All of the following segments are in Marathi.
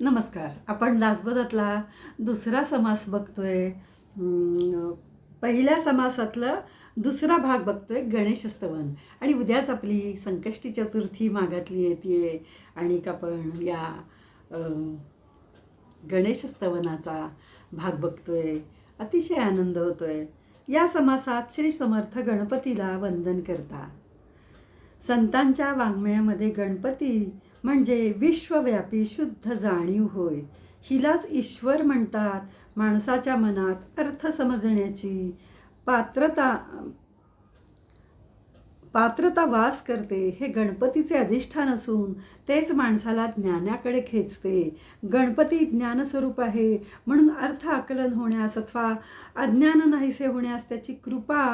नमस्कार. आपण दासबोधातला दुसरा समास बघतोय. पहिल्या समासातलं दुसरा भाग बघतोय गणेशस्तवन आणि उद्याच आपली संकष्टी चतुर्थी मागातली येते आणि आपण या गणेशस्तवनाचा भाग बघतोय. अतिशय आनंद होतोय. या समासात श्री समर्थ गणपतीला वंदन करतात. संतांच्या वाङ्मयामध्ये गणपती म्हणजे विश्वव्यापी शुद्ध जाणीव होय. हिलाच ईश्वर म्हणतात माणसाच्या मनात अर्थ समजण्याची पात्रता पात्रता वास करते. हे गणपतीचे अधिष्ठान असून तेच माणसाला ज्ञानाकडे खेचते. गणपती ज्ञानस्वरूप आहे म्हणून अर्थ आकलन होण्यास अथवा अज्ञान नाहीसे होण्यास त्याची कृपा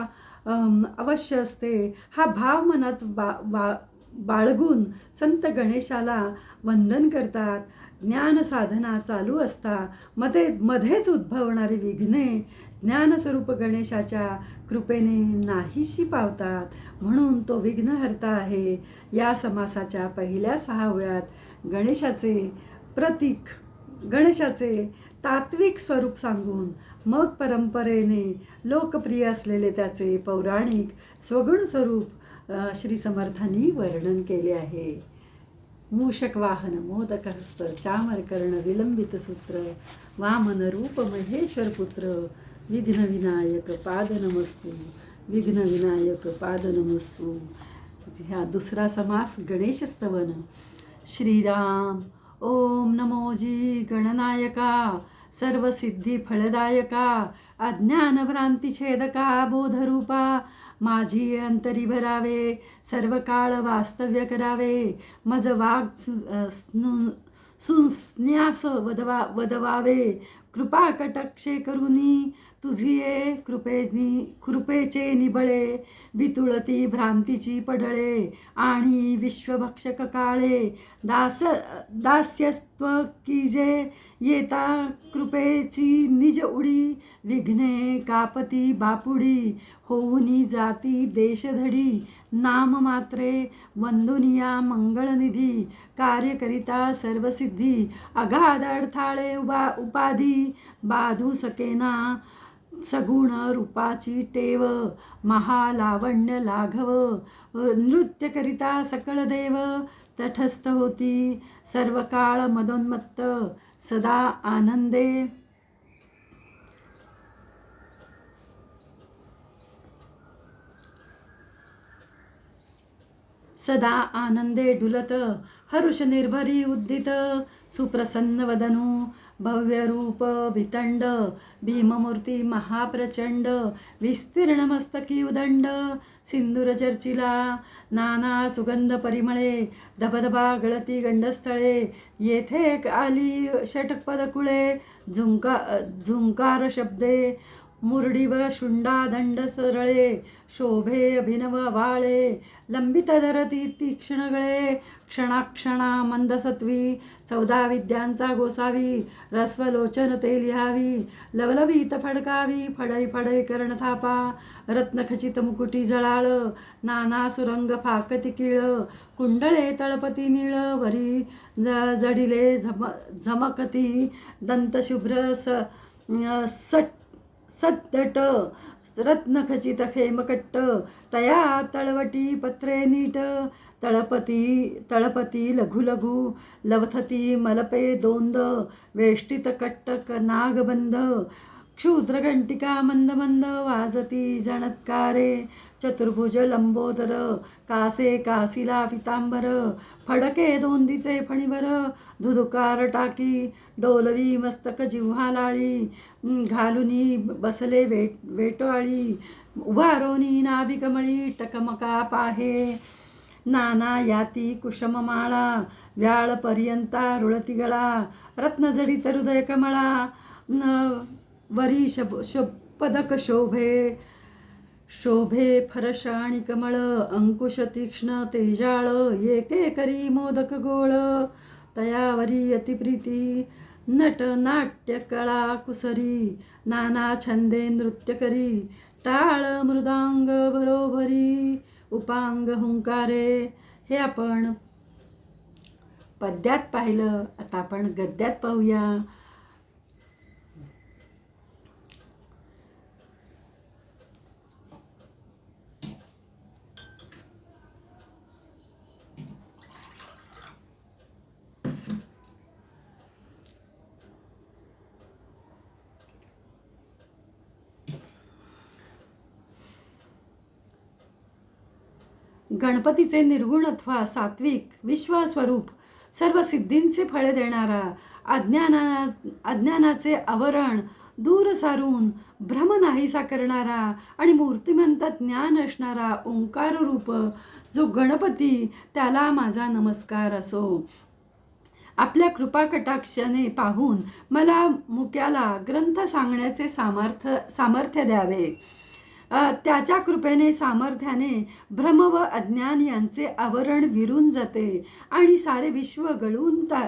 अवश्य असते. हा भाव मनात बा वा बाळगून संत गणेशाला वंदन करतात. ज्ञान साधना चालू असता. मध्ये मध्येच उद्भवणारी विघ्ने ज्ञानस्वरूप गणेशाच्या कृपेने नाहीशी पावतात. म्हणून तो विघ्नहर्ता आहे. या समासाच्या पहिल्या सहाव्यात गणेशाचे प्रतीक गणेशाचे तात्विक स्वरूप सांगून मग परंपरेने लोकप्रिय असलेले त्याचे पौराणिक स्वगुण स्वरूप श्री समर्थांनी वर्णन केले आहे. मूषक वाहन मोदक हस्त चामर कर्ण विलंबित सूत्र वामन रूप महेश्वर पुत्र विघ्न विनायक पादनमस्तू विघ्न विनायक ह्या दुसरा समास गणेश स्तवन श्रीराम ओम नमोजी गणनायका सर्वसिद्धी फळदायका अज्ञान बोधरूपा माझी अंतरी भरावे सर्व काळ वास्तव्य करावे. मज वाग सु- अ, स्नु- सुस्न्यास वदवा वदवावे कृपा कटाक्षे करुनी तुझी ये कृपेनी कृपेचे निबळे वितुळती भ्रांतीची पडळे आणि विश्वभक्षक काळे. दास दास्यत्व की जे येता कृपेची निज उडी विघ्ने कापती बापुडी होऊनी जाती देशधडी नाम मात्रे वंदुनिया मंगळनिधी कार्यकरिता सर्वसिद्धी अगाध अडथाळे उबा उपाधी बाधू सकेना सगुण रूपाची टेव महालावण्य लाघव नृत्य करिता सकळ देव तटस्थ होती सर्व काळ मदोन्मत्त सदा आनंदे. सदा आनंदे डुलत हरुष निर्भरी उद्दित सुप्रसन्न वदनु भव्य रूप वितंड भीममूर्ती महाप्रचंड विस्तीर्ण मस्तकी उदंड सिंदूर चर्चिला नाना सुगंध परिमळे धबधबा गळती गंडस्थळे येथे आली षटपदकुळे झुंका झुंकार शब्दे मुरडी व शुंडा दंड सरळे शोभे अभिनव वाळे लंबित धरती तीक्ष्ण गळे क्षणाक्षणा मंदसत्वी चौदा विद्यांचा गोसावी रस्वलोचन ते लिहावी लवलवीत फडकावी फडई फडई कर्ण थापा रत्नखचित मुकुटी जळाळ नाना सुरंग फाकती किळ कुंडळे तळपती निळ वरी ज जडिले झम झमकती दंतशुभ्र स सट सत्तट रत्नखचित खेमकट्ट तया तळवटी पत्रे नीट तळपती तळपती लघु लघु लवथती मलपे दोंद वेष्टित कट्टक नागबंध क्षुद्रघंटिका मंद मंद वाजती जणत्कारे चतुर्भुज लंबोदर कासे कासिला पितांबर फडके दोंदीचे फणीवर धुधुकार टाकी डोलवी मस्तक जिव्हालाळी घालुनी बसले वेट वेटोळी उभारोनी नाभिकमळी टकमका पाहे. नाना याती कुशममाळा व्याळपर्यंता रुळतिगळा रत्नजडित हृदय कमळा न वरी शब शपदक पदक शोभे. शोभे फरशाणी कमळ अंकुश तीक्ष्ण तेजाळ येके करी मोदक गोळ तयावरी अतिप्रीती नट नाट्य कळा कुसरी नाना छंदे नृत्य करी टाळ मृदांग भरोभरी उपांग हुंकारे. हे आपण पद्यात पाहिलं आता आपण गद्यात पाहूया. गणपतीचे निर्गुण अथवा सात्विक विश्वस्वरूप सर्व सिद्धींचे फळे देणारा अज्ञाना अज्ञानाचे आवरण दूर सारून भ्रम नाहीसा करणारा आणि मूर्तिमंत ज्ञान असणारा ओंकार रूप जो गणपती त्याला माझा नमस्कार असो. आपल्या कृपाकटाक्षाने पाहून मला मुक्याला ग्रंथ सांगण्याचे सामर्थ्य सामर्थ्य द्यावे. त्याच्या कृपेने सामर्थ्याने भ्रम व अज्ञान यांचे आवरण विरून जाते आणि सारे विश्व गळून टा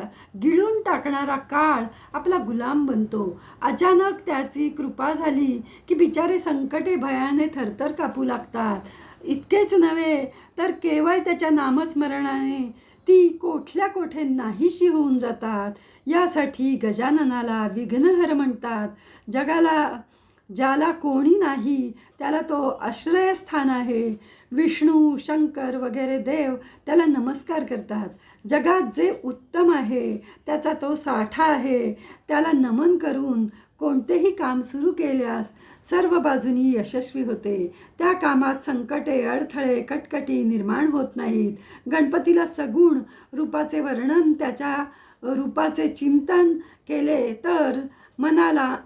गिळून टाकणारा काळ आपला गुलाम बनतो. अचानक त्याची कृपा झाली की बिचारे संकटे भयाने थरथर कापू लागतात. इतकेच नव्हे तर केवळ त्याच्या नामस्मरणाने ती कोठल्या कोठे नाहीशी होऊन जातात. यासाठी गजाननाला विघ्नहर म्हणतात जगाला ज्याला कोणी नाही त्याला तो आश्रयस्थान आहे. विष्णू शंकर वगैरे देव त्याला नमस्कार करतात. जगात जे उत्तम आहे त्याचा तो साठा आहे. त्याला नमन करून कोणतेही काम सुरू केल्यास सर्व बाजूनी यशस्वी होते. त्या कामात संकटे अडथळे कटकटी निर्माण होत नाहीत. गणपतीला सगुण रूपाचे वर्णन त्याच्या रूपाचे चिंतन केले तर मनाला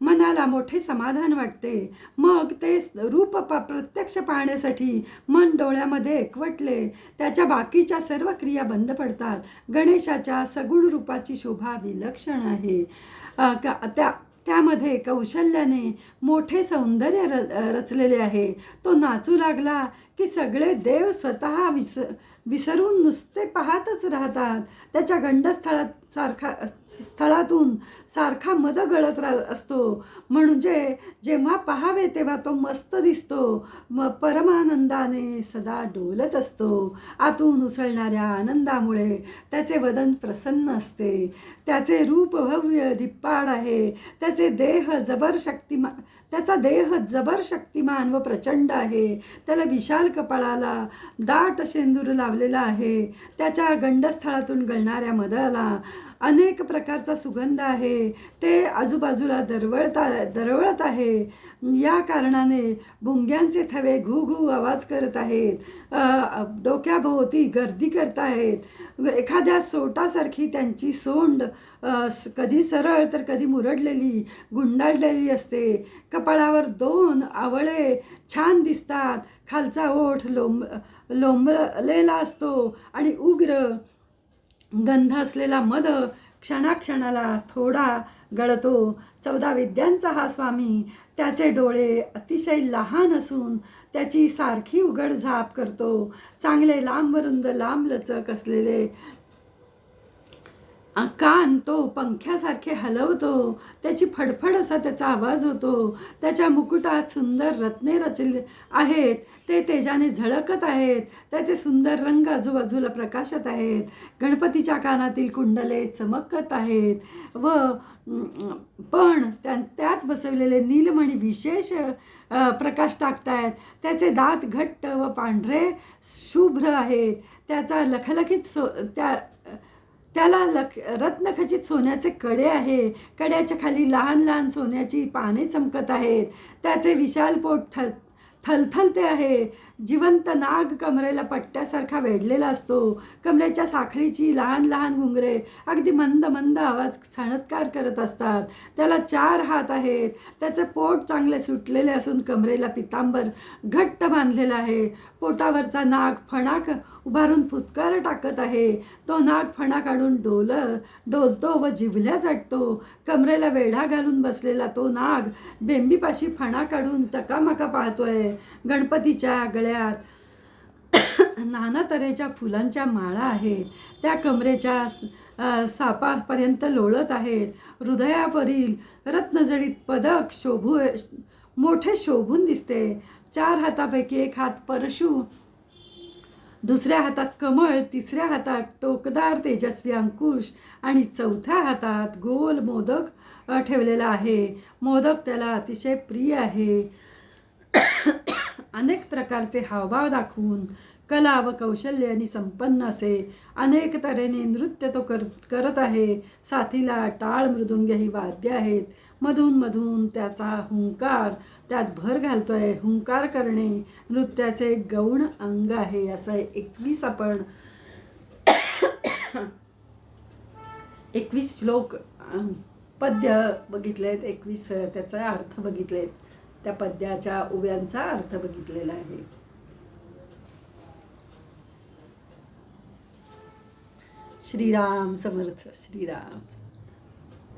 मनाला मोठे समाधान वाटते. मग ते रूप प प्रत्यक्ष पाहण्यासाठी मन डोळ्यामध्ये एकवटले. त्याच्या बाकीच्या सर्व क्रिया बंद पडतात. गणेशाच्या सगुण रूपाची शोभा विलक्षण आहे. का त्या त्यामध्ये कौशल्याने मोठे सौंदर्य र रचलेले आहे. तो नाचू लागला की सगळे देव स्वतः विस विसरून नुसते पाहतच राहतात. त्याच्या गंडस्थळात सारखा स्थळातून सारखा मद गळत रा असतो. म्हणजे जेव्हा पहावे तेव्हा तो मस्त दिसतो. म परमानंदाने सदा डोलत असतो. आतून उसळणाऱ्या आनंदामुळे त्याचे वदन प्रसन्न असते. त्याचे रूप भव्य धिप्पाड आहे. त्याचे देह जबर शक्तिमा त्याचा देह जबर शक्तिमान व प्रचंड आहे. त्याला विशाल कपाळाला दाट शेंदूर लावलेला आहे. त्याच्या गंडस्थळातून गळणाऱ्या मधाला अनेक प्रकारचा सुगंध आहे. ते आजूबाजूला दरवळता दरवळत आहे. या कारणाने भुंग्यांचे थवे घू घू आवाज करत आहेत. डोक्याभोवती गर्दी करत आहेत. एखाद्या सोटासारखी त्यांची सोंड कधी सरळ तर कधी मुरडलेली गुंडाळलेली असते. कपाळावर दोन आवळे छान दिसतात. खालचा ओठ लोंब लोंबलेला असतो आणि उग्र गंध असलेला मद क्षणाक्षणाला थोडा गळतो. चौदा विद्यांचा हा स्वामी त्याचे डोळे अतिशय लहान असून त्याची सारखी उघड झाप करतो. चांगले लांबरुंद लांब लचक असलेले का कान तो पंख्यासारखे हलवतो त्याची फडफड असा त्याचा आवाज होतो त्याच्या मुकुटात सुंदर रत्ने रचले आहेत ते तेजाने झळकत आहेत त्याचे सुंदर रंग आजूबाजूला प्रकाशत आहेत गणपतीच्या कानातील कुंडले चमकत आहेत व पण त्या त्यात बसवलेले नीलमणी विशेष प्रकाश टाकतायत. त्याचे दात घट्ट व पांढरे शुभ्र आहेत. त्याचा लखलखीत सो त्या त्याला लख रत्नखचित सोन्याचे कडे आहे. कड्याच्या खाली लहान लहान सोन्याची पाने चमकत आहेत. त्याचे विशाल पोट थर थलथलते आहे. जिवंत नाग कमरेला पट्ट्यासारखा वेढलेला असतो. कमरेच्या साखळीची लहान लहान घुंगरे अगदी मंद मंद आवाज छाणत्कार करत असतात. त्याला चार हात आहेत. त्याचे पोट चांगले सुटलेले असून कमरेला पितांबर घट्ट बांधलेला आहे. पोटावरचा नाग फणाक उभारून फुतकार टाकत आहे. तो नाग फणा काढून डोल डोलतो व जिभल्या चटतो कमरेला वेढा घालून बसलेला तो नाग बेंबीपाशी फणा काढून तकामका पाहतोय. गणपतीच्या गळ्यात नाना तऱ्हेच्या फुलांच्या माळा आहेत. त्या कमरेच्या सापापर्यंत लोळत आहेत. हृदयावरील रत्नजडीत पदक शोभू मोठे शोभून दिसते. चार हातापैकी एक हात परशु दुसऱ्या हातात कमळ तिसऱ्या हातात टोकदार तेजस्वी अंकुश आणि चौथ्या हातात गोल मोदक ठेवलेला आहे. मोदक त्याला अतिशय प्रिय आहे. अनेक प्रकारचे हावभाव दाखवून कला व कौशल्याने संपन्न असे अनेक तऱ्हेने नृत्य तो कर करत आहे. साथीला टाळ मृदुंग ही वाद्य आहेत. मधून मधून त्याचा हुंकार त्यात भर घालतो आहे हुंकार करणे नृत्याचे गौण अंग आहे. असं एकवीस आपण एकवीस श्लोक पद्य बघितले आहेत एकवीस त्याचा अर्थ बघितले आहेत त्या पद्याच्या उभ्यांचा अर्थ बघितलेला आहे श्रीराम समर्थ श्रीराम समर्थ.